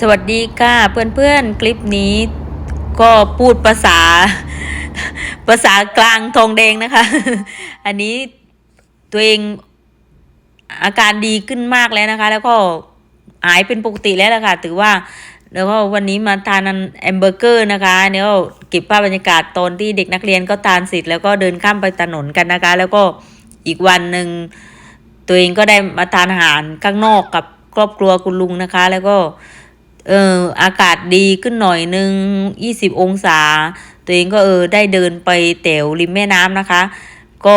สวัสดีค่ะเพื่อนๆคลิปนี้ก็พูดภาษา ภาษากลางทองแดงนะคะ อันนี้ตัวเองอาการดีขึ้นมากแล้วนะคะ แล้วก็หายเป็นปกติแล้วละค่ะถือว่าแล้วก็วันนี้มาทานแอมเบอร์เกอร์นะคะเนี่ยก็เก็บภาพบรรยากาศตอนที่เด็กนักเรียนก็ทานเสร็จแล้วก็เดินข้ามไปถนนกันนะคะ แล้วก็อีกวันหนึ่งตัวเองก็ได้มาทานอาหารข้างนอกกับครอบครัวคุณลุงนะคะ แล้วก็ เอออากาศดีขึ้นหน่อยนึงยี่สิบองศา ตัวเองก็เออได้เดินไปแถวริมแม่น้ำนะคะ ก็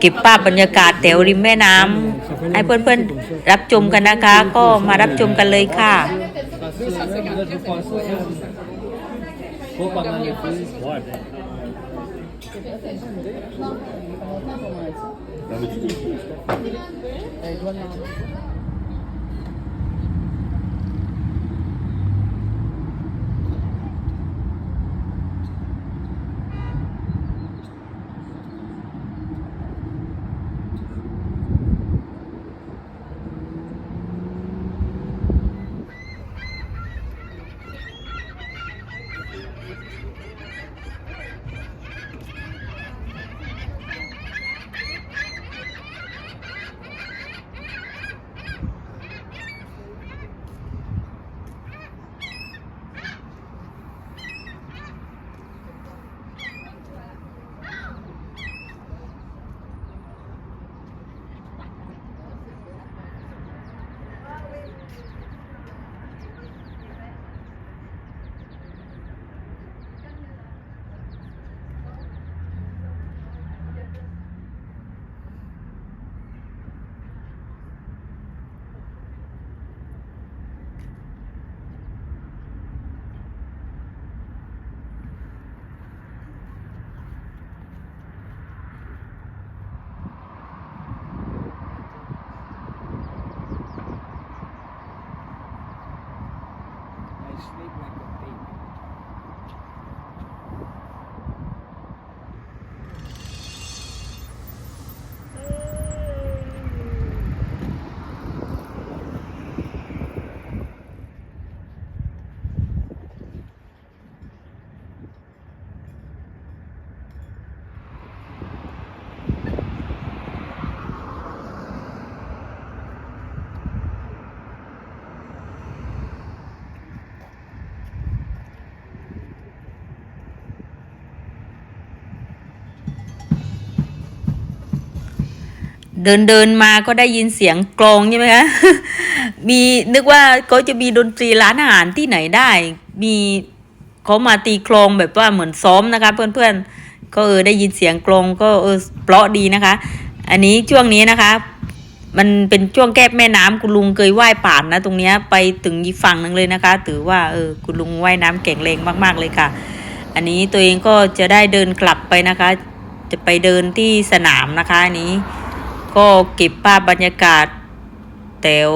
เก็บภาพบรรยากาศแถวริมแม่น้ำให้เพื่อนๆรับชมกันนะคะ ก็มารับชมกันเลยค่ะ Vou เดินเดินมาก็ได้ยินเสียงกลองใช่ไหมคะมีนึกว่าเขาจะมีดนตรีร้านอาหารที่ไหนได้ มีเขามาตีกลองแบบว่าเหมือนซ้อมนะคะเพื่อนๆก็เออได้ยินเสียงกลองก็เออเพราะดีนะคะ อันนี้ช่วงนี้นะคะ มันเป็นช่วงแก้แม่น้ำคุณลุงเคยว่ายผ่านนะ ตรงเนี้ยไปถึงอีกฝั่งหนึ่งเลยนะคะ ถือว่าเออคุณลุงว่ายน้ำเก่งแรงมากๆเลยค่ะ อันนี้ตัวเองก็จะได้เดินกลับไปนะคะ จะไปเดินที่สนามนะคะอันนี้ ก็เก็บภาพบรรยากาศแถว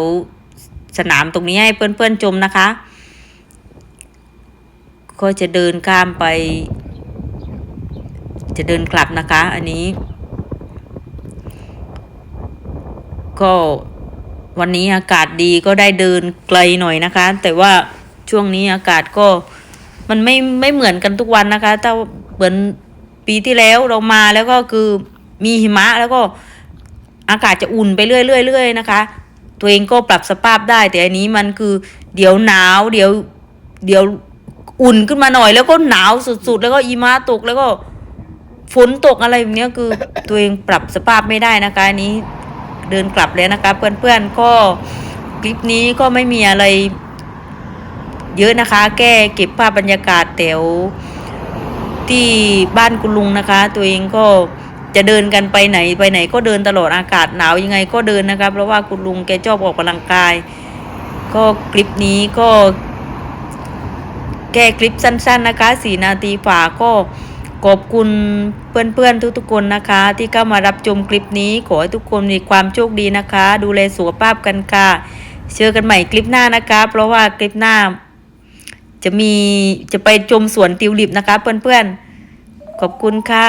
สนามตรงนี้ให้เพื่อนๆชมนะคะ ก็จะเดินข้ามไป จะเดินกลับนะคะ อันนี้ ก็วันนี้อากาศดีก็ได้เดินไกลหน่อยนะคะ แต่ว่าช่วงนี้อากาศก็มันไม่ไม่เหมือนกันทุกวันนะคะ ถ้าเหมือนปีที่แล้วเรามาแล้วก็คือมีหิมะแล้วก็ อากาศจะอุ่นไปเรื่อยๆๆนะคะ ตัวเองก็ปรับสภาพได้ แต่อันนี้มันคือเดี๋ยวหนาวเดี๋ยวเดี๋ยวอุ่นขึ้นมาหน่อย แล้วก็หนาวสุดๆ แล้วก็อีมาตกแล้วก็ฝนตกอะไรแบบนี้คือตัวเองปรับสภาพไม่ได้นะคะอันนี้เดินกลับแล้วนะคะเพื่อนๆก็คลิปนี้ก็ไม่มีอะไรเยอะนะคะ แก้เก็บภาพบรรยากาศแถวที่บ้านคุณลุงนะคะ ตัวเองก็ จะเดินกันไปไหนไปไหนก็เดินตลอดอากาศหนาวยังไงก็เดินนะคะเพราะว่าคุณลุงแกชอบออกกำลังกาย ก็คลิปนี้ก็ แก้คลิปสั้น ๆนะคะสี่นาทีฝ่าก็ขอบคุณเพื่อนๆทุกๆคนนะคะ ที่เข้ามารับชมคลิปนี้ ขอให้ทุกคนมีความโชคดีนะคะ ดูแลสุขภาพกันค่ะเจอกันใหม่คลิปหน้านะคะ เพราะว่าคลิปหน้า จะมีจะไปชมสวนติวลิปนะคะ เพื่อนๆขอบคุณค่ะ